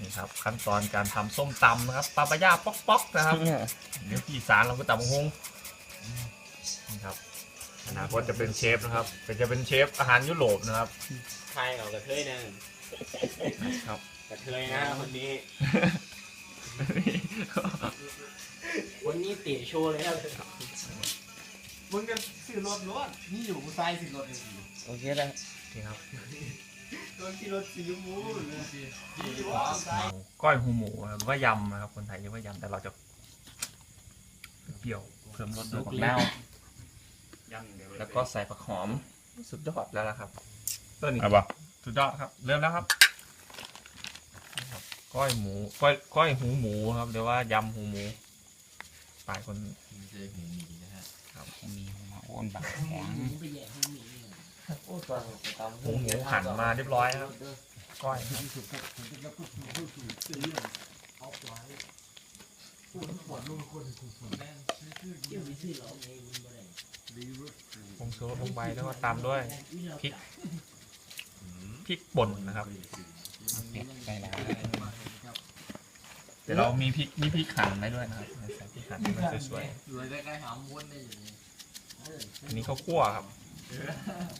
นี่ครับ ขั้นตอนการทำส้มตำนะครับปลาปลาย่าป๊อกป๊อกนะครับ เดี๋ยวพี่อีสารเราก็ตำฮงนี่ครับอนาคตจะเป็นเชฟนะครับเป็นจะเป็นเชฟอาหารยุโรปนะครับใครเอากระเทยนะครับ กระเทยนะคนนี้ วันนี้เตะโชว์เลยครับมึงจะซื้อรถรถนี่อยู่กูซ้ายซื้อรถเองโอเคแล้วนี่ครับ รถที่รถสีชมพูเลยที่อยู่ว่าซ้ายก้อยหูหมูนะครับหรือว่ายำนะครับคนไทยเรียกว่ายำแต่เราจะเปรี้ยวเพิ่มรสด้วยผักแนวแล้วก็ใส่ผักหอมสุดยอดแล้วล่ะครับต้นนี้เอาปะสุดยอดครับ เริ่มแล้วครับนี่ครับก้อยหมูก้อยก้อยหูหมูครับหรือว่ายำหูหมูปลายคน ไม่ใช่หูหมีนะฮะมีมาอ้วนบางแข็ง โอ้ตอนไปตามหูหมูหั่นมาเรียบร้อยครับก้อยครับผงชูรสลงไปแล้วก็ตามด้วยพริกพริกป่นนะครับเป็ดใส่แล้วเดี๋ยวเรามีพริกมีพริกหั่นไว้ด้วยนะครับใส่พริกหั่นให้มันสวยรวยได้ใกล้หาม้วนได้อย่างนี้ๆอันนี้ข้าวคั่วครับมัน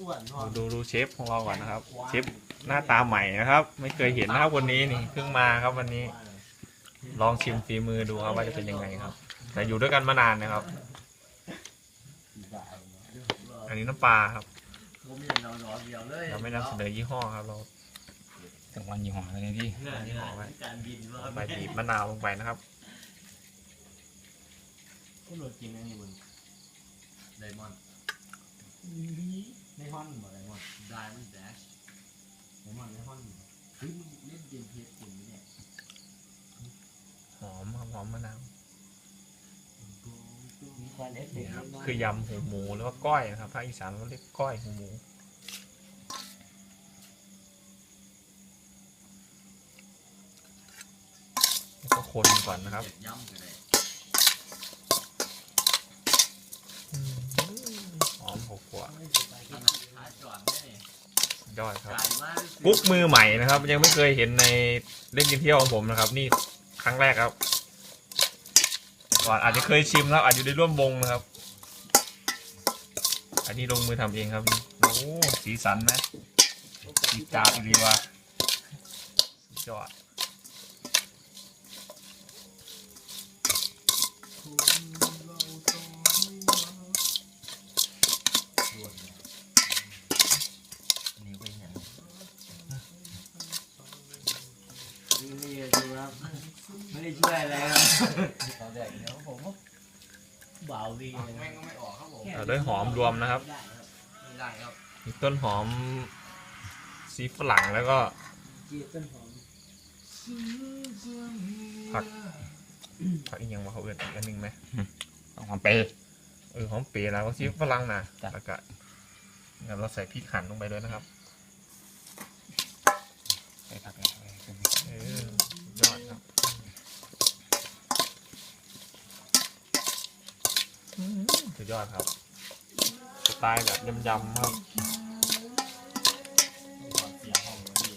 อ้วนพอดูดูเชฟของเราก่อนนะครับ เชฟหน้าตาใหม่นะครับ ไม่เคยเห็นนะครับวันนี้นี่เพิ่งมาครับวันนี้ ลองชิมฝีมือดูครับว่าจะเป็นยังไงครับ แต่อยู่ด้วยกันมานานนะครับ อันนี้น้ำปลาครับผมยังนอนนอนเดียวเลยเราไม่นำเสนอยี่ห้อครับเราถึงวันยี่ห้อเลยพี่เนี่ยนี่แหละการบินว่าใบบีบมะนาวลงไปนะครับก็โหลดกินอันนี้บนไดมอนด์ ในห้องบ่ไดมอนด์ไดมอนด์แดชไดมอนด์ในห้องเฮ้ยมึงเล่นเกมเพชรจริงไหมเนี่ยหอมครับหอมมะนาวมีความเอฟเฟกต์คือยำหูหมูหรือว่าก้อยนะครับภาคอีสานเขาเรียกก้อยหูหมูแล้วก็คนก่อนนะครับ เจ็ดย่ำกันเลย อืมห อมหกหัวขนาดขาจอดได้เนี่ยยอดครับจ่ายมากกุ๊กมือใหม่นะครับ ยังไม่เคยเห็นในเล่นกินเที่ยวของผมนะครับ นี่ครั้งแรกครับ ก่อนอาจจะเคยชิมแล้วอาจจะได้ร่วมวงนะครับ อันนี้ลงมือทำเองครับโอ้สีสันนะสีจาดดีว่ะยอด นี่ไปเห็น นี่ดู ครับ ไม่ได้ช่วยอะไรครับตอนแรกเดี๋ยวผมก็บ่าววีเลยแม่งก็ไม่ออกครับผมเอาด้วยหอมรวมนะครับ ไม่ได้ครับมีต้นหอมซีฝรั่งแล้วก็จีบต้นหอมผักผักอีกอย่างมาเขาเอื่นอีกอันหนึงไหมต้องความเปย์เออหอมเปรย์แล้วก็ซีฝรั่งนะจ้ะแล้วก็งั้นเราใส่พริกหั่นลงไปด้วยนะครับใส่ผักอะไร เออยอดครับอืม สุดยอดครับ สไตล์แบบยำๆครับเสียห้องเลยพี่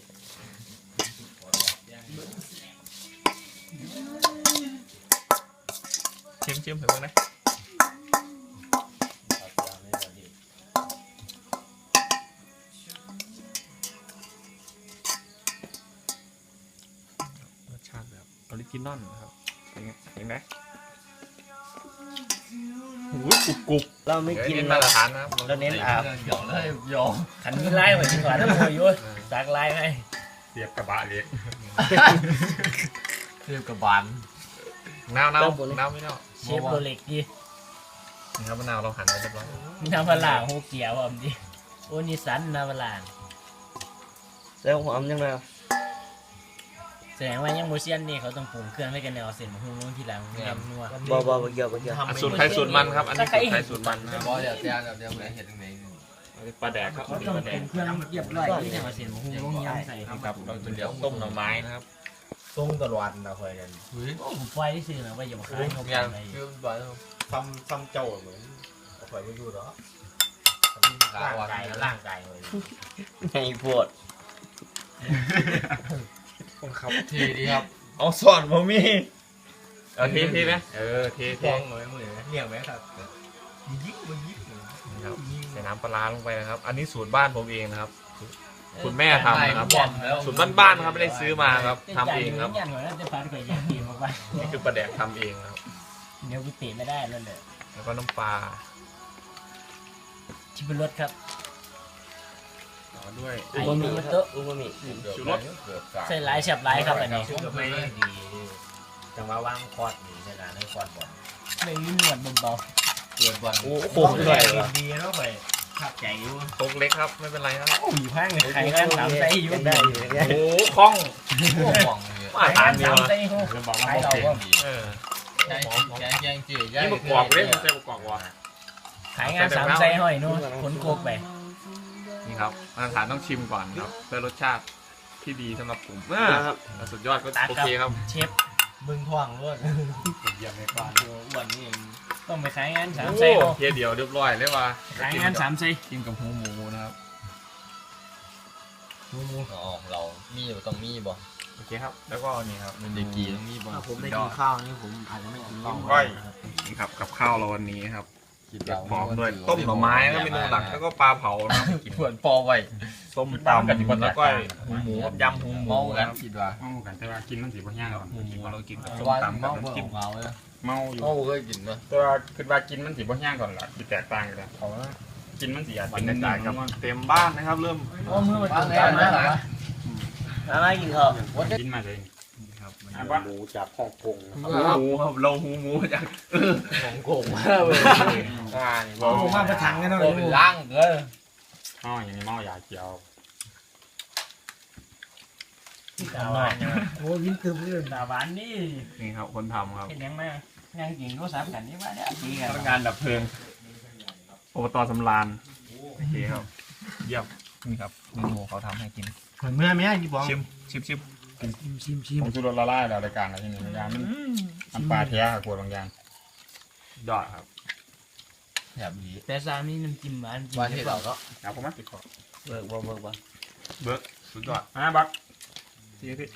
ชิมชิมถึงบ้งนะรสชาติแบบออริจินอลนะครับเป็นไงเห็นไหม หูยกรุบกรุบเราไม่กินเดี๋ยวเรามาตรฐานนะครับเราเน้นอาบหยอกเลยหยอกขันมีไล่เหมือนที่ก่อนถ้าโมยยสักไล่ไหมเสียบกระบะเลยเทียบกับบานนาวนาวนาวไม่นาวเชฟโรเล็กดินี่ครับมะนาวเราหั่นไว้เรียบร้อยมีน้ำปลาร้าโฮเกียวผมดิโอ้นิสันน้ำปลาร้าแล้วหอมยังไง แสดงว่ายังโมเซียนนี่เขาต้องปรุงเครื่องให้กันแนวเส้นมะฮุ่งลงทีหลังเนียนัวบ่บ่บ่เกี่ยวบ่เกี่ยวอะสูตรใครสูตรมันครับ อันนี้สูตรใครสูตรมันนะบอเดี๋ยวเดี๋ยวเดี๋ยวเดี๋ยวเห็นตรงไหนอันนี้ปลาแดกครับเขาอันนี้ต้องปลาแดปรุกงเครื่องเรียบร้อยที่แนวเส้นมะฮุ่งลงยำใส่ครับเราจะเดี๋ยวต้มหน่อไม้นะครับส่งตลอดนะคอยกันเฮ้ยโอ้ผมไฟที่ซื้อนะว่าอย่ามาขายเขางานไปคือบอลซ้ำซ้ำเจ้าเหมือนคอยไม่ดูหรอกขาร่างอ่อนกายร่างกายเลยไงปวด ครับทีดีครับ เอาสอนผมมีเอาเทเทไหมเออเทเทฟองหน่อยมือเลี้ยงไหมครับยิกมันยิกนะครับใส่น้ำปลาร้าลงไปนะครับ อันนี้สูตรบ้านผมเองนะครับ คุณแม่ทำนะครับสูตรบ้านๆนะครับไม่ได้ซื้อมาครับทำเองครับยันหัวน่าจะฟันก่อยอยากกินมากว่านี่คือปลาแดกทำเองนะครับเดี๋ยวกูเตะไม่ได้แล้วเลยแล้วก็น้ำปลาชิบรสครับ ต่อด้วยไอ้มีโต๊ะอูมามิชูรสใส่หลายเสียบหลายครับอันนี้ชื่อไม่ดีจังหวะว่างคอดนี่ในการให้คอดบอลไม่มีหนวดเบาเกิดบอลโอ้โหด้วยเหรอดีแล้วไปขับใจอยู่ตกเล็กครับไม่เป็นไรครับๆโอ้ยพังเลยไข่งานสามไส้อยู่ยังได้อยู่ยังได้โอ้โหคล่องห่วงเลยมาทานเดียวสามไส้โหจะบอกว่าไข่เราเก่ก็งดีเออใช่แกงแกงจืดนี่ประกอบเลยไม่ใช่ประกอบวะขายงานสามไส้ห้อยนู่นขนโคกไป นี่ครับมาตรฐานต้องชิมก่อนครับเพื่อรสชาติที่ดีสำหรับผมอ่าครับแล้วสุดยอดก็โอเคครับ เชฟบึงท่วงล้วนเยี่ยมในบ้านอ้วนนี่เองต้องไปขายงานสามโอ้ไส้เอาเทียเดียวเรียบร้อยเลยว่ะขายงานสามไส้กินกับหูหมูนะครับอ๋อเรา มีอยู่ต้องมีบ่โอเคครับ แล้วก็นี่ครับเด็กกีต้องมีบ่ถ้าผมได้กินข้าวนี่ผมอาจจะไม่กินเหล้าก้อยนี่ครับกับข้าวเราวันนี้ครับ กินเราพร้อมด้วยต้มหน่อไม้แล้วเมนูหลักแล้วก็ปลาเผานะครับเพื่อนปอไว้ส้มตำแล้วก็หูหมูกับยำหูหมูเมากันะนครับคิดว่าเมากันแต่ว่ากินมันสิบ่ย่างก่อนหูหมูเรากินกับส้มว่าตำกับเมาน้ำจิ้มเมาเลยเมาอยู่เมาเคยกินป่ะแต่ว่าคิดว่ากินมันสิบ่ย่างก่อนล่ะสิแตกต่างกันแล้วเขาว่ากินมันสิอาจบรเป็นรยากาศคครัรับบเต็มบ้านนะครับ เริ่มโอ้มือมันจุกกันนะเหรอมามากินข้าวกินมาเลยครับอะบ่ หมูจากฮ่องกงหูหมูครับเราหูหมูจากของโกงมากเลยอ่านี่ผมมาประทังกันหน่อยโกเป็นล่างเด้อเมาอย่างนี้เมายาเขียวตาหวานโอ้ยิ้มตึมเลยตาหวานนี่นี่ครับคนทำครับเห็นยังไงยังกินก็ซับกันนี่ว่าเนี่ยดีกันพนักงานดับเพลิงอบตสำราญโอเคครับ เยี่ยมนี่ครับเมนูเขาทำให้กินเหมือนเมื่อไหมยี่บองชิมชิมชิม ชิมชิมผมชูรสละลายแล้วรายการอะไรที่นี่ยางมันน้ำปลาเทียกลัวบางอย่างยอดครับแบบนี้แต่ซามีน้ำจิ้มอันจิ้มวันที่เราก็เอาผมมาติดคอเบิกบ่เบิกบ่เบิร์กสุดยอดมาบักที่ที่